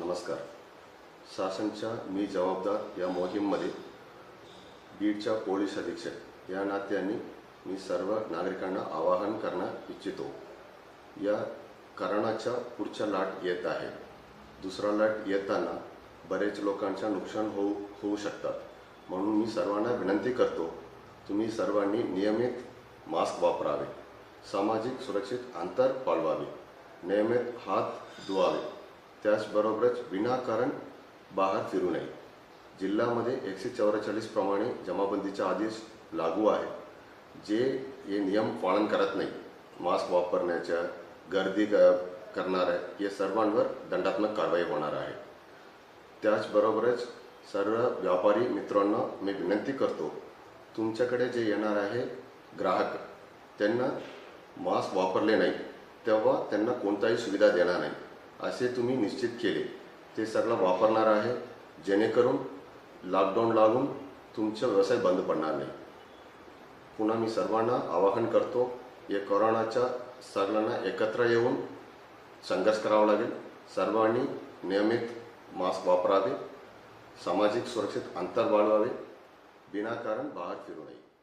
नमस्कार. शासनच्या मी जबाबदार या मोहीममध्ये बीडच्या पोलीस अधीक्षक या नात्याने मी सर्व नागरिकांना आवाहन करणार इच्छितो. या करणाच्या पुढच्या लाट येत आहे. दुसरा लाट येताना बरेच लोकांच्या नुकसान होऊ होऊ शकतात. म्हणून मी सर्वांना विनंती करतो तुम्ही सर्वांनी नियमित मास्क वापरावे. सामाजिक सुरक्षित अंतर पाळवावे. नियमित हात धुवावे. त्याचबरोबरच विनाकारण बाहेर फिरू नये. जिल्ह्यामध्ये एकशे चौवेचाळीस प्रमाणे जमाबंदीचा आदेश लागू आहे. जे हे नियम पालन करत नाही. मास्क वापरण्याच्या गर्दी क- करणाऱ्या या सर्वांवर दंडात्मक कारवाई होणार आहे. त्याचबरोबरच सर्व व्यापारी मित्रांना मी विनंती करतो तुमच्याकडे जे येणार आहे ग्राहक त्यांना मास्क वापरले नाही तेव्हा त्यांना कोणताही सुविधा देणार नाही. असे तुम्ही निश्चित केले. ते सगळं वापरणार आहे. जेणेकरून लॉकडाऊन लागून तुमचा व्यवसाय बंद पडणार नाही. पुन्हा मी सर्वांना आवाहन करतो या कोरोनाच्या सगळ्यांना एकत्र येऊन संघर्ष करावा लागेल. सर्वांनी नियमित मास्क वापरावे. सामाजिक सुरक्षित अंतर बाळवावे. विनाकारण बाहेर फिरू नये.